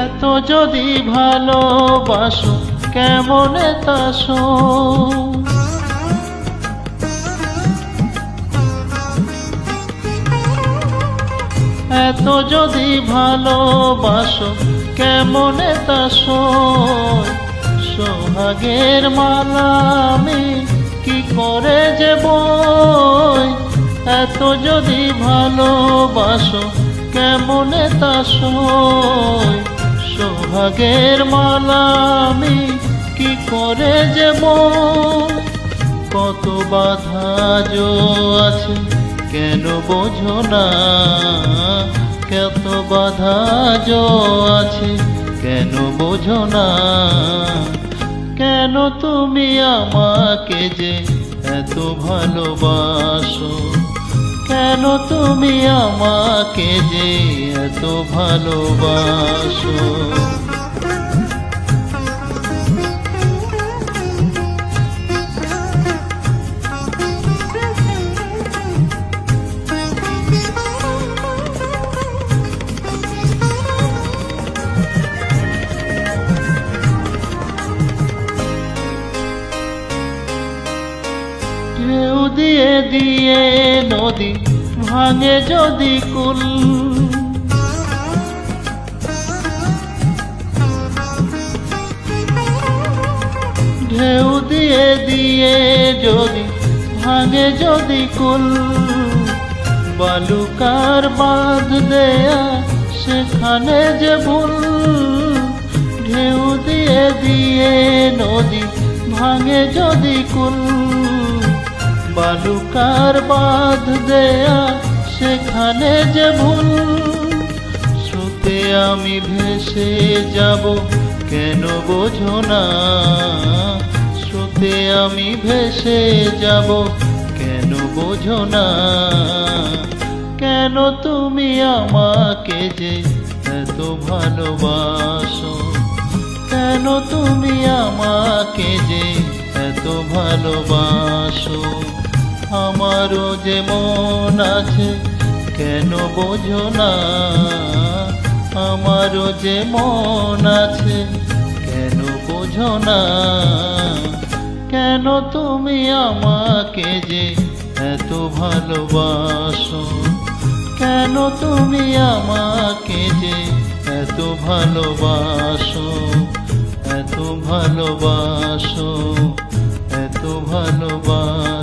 এত যদি ভালোবাসো, কেমন তাসো এত যদি ভালোবাসো, কেমন তাসো সোহাগের মালা আমি কি করে যে বই? এত যদি ভালোবাসো, কেমনে তা সই সোহাগের মালা আমি কি করে যে বই কত বাধা জো আছে, কেন বোঝো না? কত বাধা জো আছে, কেন বোঝো না? কেন তুমি আমাকে যে এত ভালোবাসো? কেন তুমি আমাকে যে এত ভালোবাসো? দিয়ে ভাঙে যদি কুল। ঢেউ দিয়ে দিয়ে যদি ভাঙে যদি কুল, বালুকার বাঁধ দেয়া সেখানে যে ভুল। ঢেউ দিয়ে দিয়ে নদী ভাঙে যদি কুল। বালুকার বাঁধ দেয়া সেখানে যে ভুল শুতে আমি ভেসে যাব, কেন বোঝো না? শুতে আমি ভেসে যাব, কেন বোঝো না? কেন তুমি আমাকে যে এত ভালোবাসো? কেন তুমি আমাকে যে এত ভালোবাসো? আমারও যে মন আছে, কেন বোঝো না? আমারও যে মন আছে, কেন বোঝো না? কেন তুমি আমাকে যে এত ভালোবাসো? কেন তুমি আমাকে যে এত ভালোবাসো? এত ভালোবাসো এত ভালোবাসো।